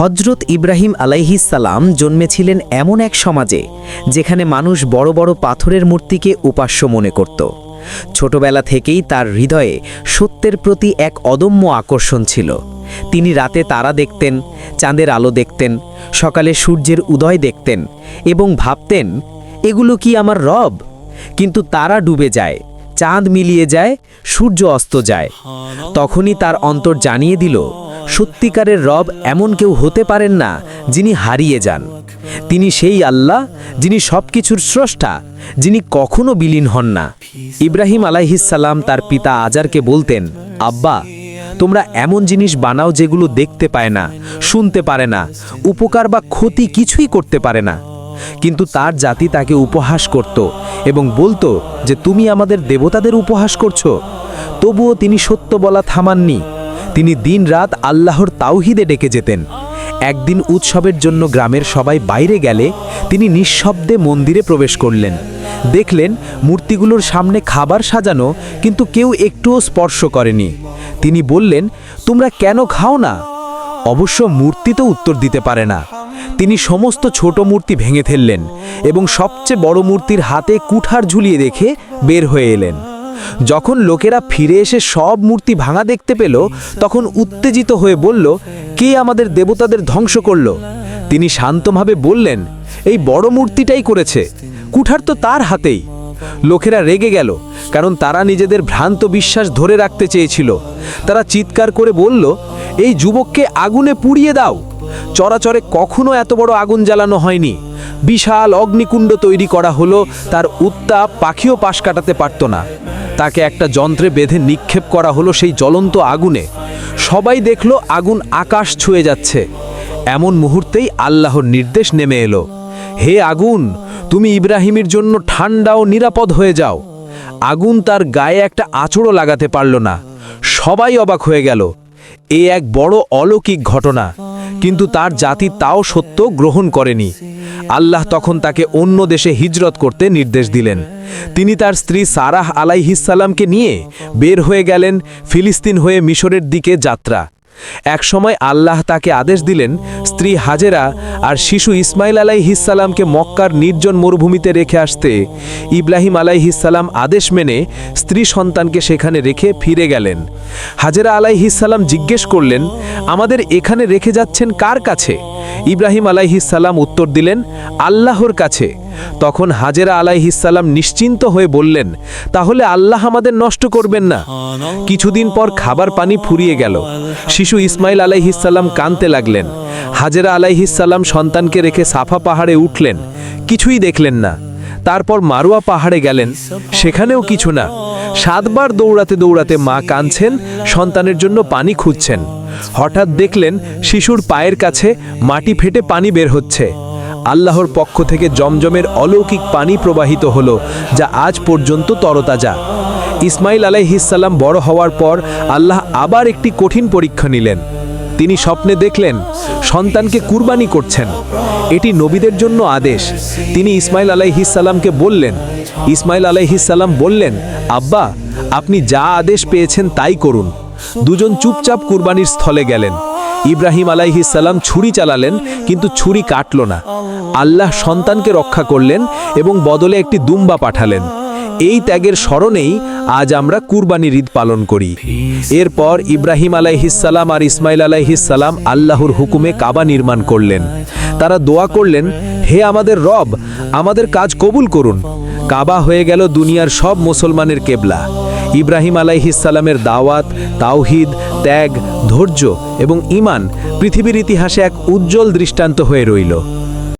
হজরত ইব্রাহিম আলাইহিসাল্লাম জন্মেছিলেন এমন এক সমাজে, যেখানে মানুষ বড় বড় পাথরের মূর্তিকে উপাস্য মনে করত। ছোটবেলা থেকেই তার হৃদয়ে সত্যের প্রতি এক অদম্য আকর্ষণ ছিল। তিনি রাতে তারা দেখতেন, চাঁদের আলো দেখতেন, সকালে সূর্যের উদয় দেখতেন এবং ভাবতেন, এগুলো কি আমার রব? কিন্তু তারা ডুবে যায়, চাঁদ মিলিয়ে যায়, সূর্য অস্ত যায়। তখনই তার অন্তর জানিয়ে দিল সত্যিকারের রব এমন কেউ হতে পারেন না যিনি হারিয়ে যান। তিনি সেই আল্লাহ, যিনি সব কিছুর স্রষ্টা, যিনি কখনো বিলীন হন না। ইব্রাহিম আলাইহিসাল্লাম তার পিতা আজারকে বলতেন, আব্বা, তোমরা এমন জিনিস বানাও যেগুলো দেখতে পায় না, শুনতে পারে না, উপকার বা ক্ষতি কিছুই করতে পারে না। কিন্তু তার জাতি তাকে উপহাস করত এবং বলতো যে, তুমি আমাদের দেবতাদের উপহাস করছ। তবুও তিনি সত্য বলা থামাননি। তিনি দিনরাত আল্লাহর তাওহিদে ডেকে যেতেন। একদিন উৎসবের জন্য গ্রামের সবাই বাইরে গেলে তিনি নিঃশব্দে মন্দিরে প্রবেশ করলেন। দেখলেন মূর্তিগুলোর সামনে খাবার সাজানো, কিন্তু কেউ একটুও স্পর্শ করেনি। তিনি বললেন, তোমরা কেন খাও না? অবশ্য মূর্তি তো উত্তর দিতে পারে না। তিনি সমস্ত ছোট মূর্তি ভেঙে ফেললেন এবং সবচেয়ে বড় মূর্তির হাতে কুঠার ঝুলিয়ে রেখে বের হয়ে এলেন। যখন লোকেরা ফিরে এসে সব মূর্তি ভাঙা দেখতে পেল, তখন উত্তেজিত হয়ে বলল, কে আমাদের দেবতাদের ধ্বংস করল? তিনি শান্তভাবে বললেন, এই বড় মূর্তিটাই করেছে। কুঠার তো তার হাতেই। লোকেরা রেগে গেল, কারণ তারা নিজেদের ভ্রান্ত বিশ্বাস ধরে রাখতে চেয়েছিল। তারা চিৎকার করে বলল, এই যুবককে আগুনে পুড়িয়ে দাও। চরাচরে কখনো এত বড় আগুন জ্বালানো হয়নি। বিশাল অগ্নিকুণ্ড তৈরি করা হলো, তার উত্তাপ পাখিও পাশ কাটাতে পারত না। তাকে একটা যন্ত্রে বেঁধে নিক্ষেপ করা হলো সেই জ্বলন্ত আগুনে। সবাই দেখল আগুন আকাশ ছুঁয়ে যাচ্ছে। এমন মুহূর্তেই আল্লাহর নির্দেশ নেমে এলো। হে আগুন, তুমি ইব্রাহিমের জন্য ঠান্ডা ও নিরাপদ হয়ে যাও। আগুন তার গায়ে একটা আঁচড়ও লাগাতে পারল না। সবাই অবাক হয়ে গেল। এ এক বড় অলৌকিক ঘটনা। কিন্তু তার জাতি তাও সত্য গ্রহণ করেনি। আল্লাহ তখন তাকে অন্য দেশে হিজরত করতে নির্দেশ দিলেন। তিনি তার স্ত্রী সারাহ আলাইহিসাল্লামকে নিয়ে বের হয়ে গেলেন ফিলিস্তিন হয়ে মিশরের দিকে যাত্রা। একসময় আল্লাহ তাকে আদেশ দিলেন, স্ত্রী হাজেরা আর শিশু ইসমাইল আলাইহিসাল্লামকে মক্কার নির্জন মরুভূমিতে রেখে আসতে ইব্রাহিম আলাইহিসাল্লাম আদেশ মেনে স্ত্রী সন্তানকে সেখানে রেখে ফিরে গেলেন। হাজেরা আলাইহিসাল্লাম জিজ্ঞেস করলেন, আমাদের এখানে রেখে যাচ্ছেন কার কাছে? ইব্রাহিম আলাইহিসাল্লাম উত্তর দিলেন, আল্লাহর কাছে। তখন হাজেরা আলাইহিসাল্লাম নিশ্চিন্ত হয়ে বললেন, তাহলে আল্লাহ আমাদের নষ্ট করবেন না। কিছুদিন পর খাবার পানি ফুরিয়ে গেল। শিশু ইসমাইল আলাইহিসাল্লাম কানতে লাগলেন। হাজেরা আলাইহিসাল্লাম সন্তানকে রেখে সাফা পাহাড়ে উঠলেন। কিছুই দেখলেন না। তারপর মারুয়া পাহাড়ে গেলেন। সেখানেও কিছু না। সাতবার দৌড়াতে দৌড়াতে মা কাঁদছেন, সন্তানের জন্য পানি খুঁজছেন। হঠাৎ দেখলেন শিশুর পায়ের কাছে মাটি ফেটে পানি বের হচ্ছে। আল্লাহর পক্ষ থেকে জমজমের অলৌকিক পানি প্রবাহিত হলো, যা আজ পর্যন্ত তরতাজা। ইসমাইল আলাইহিসাল্লাম বড় হওয়ার পর আল্লাহ আবার একটি কঠিন পরীক্ষা নিলেন। তিনি স্বপ্নে দেখলেন, সন্তানকে কুরবানি করছেন। এটি নবীদের জন্য আদেশ। তিনি ইসমাইল আলাইহিসাল্লামকে বললেন, ইসমাইল আলাইহিসাল্লাম বললেন, আব্বা, আপনি যা আদেশ পেয়েছেন তাই করুন। দুজন চুপচাপ কুরবানির স্থলে গেলেন। ইব্রাহিম আলাইহিসাল্লাম ছুরি চালালেন, কিন্তু ছুরি কাটল না। আল্লাহ সন্তানকে রক্ষা করলেন এবং বদলে একটি দুম্বা পাঠালেন। এই ত্যাগের স্মরণেই আজ আমরা কুরবানির ঈদ পালন করি। এরপর ইব্রাহিম আলাইহিসাল্লাম আর ইসমাইল আলাইহিসাল্লাম আল্লাহর হুকুমে কাবা নির্মাণ করলেন। তারা দোয়া করলেন, হে আমাদের রব, আমাদের কাজ কবুল করুন। কাবা হয়ে গেল দুনিয়ার সব মুসলমানের কেবলা। ইব্রাহিম আলাইহিসাল্লামের দাওয়াত, তাওহিদ, ত্যাগ, ধৈর্য এবং ইমান পৃথিবীর ইতিহাসে এক উজ্জ্বল দৃষ্টান্ত হয়ে রইল।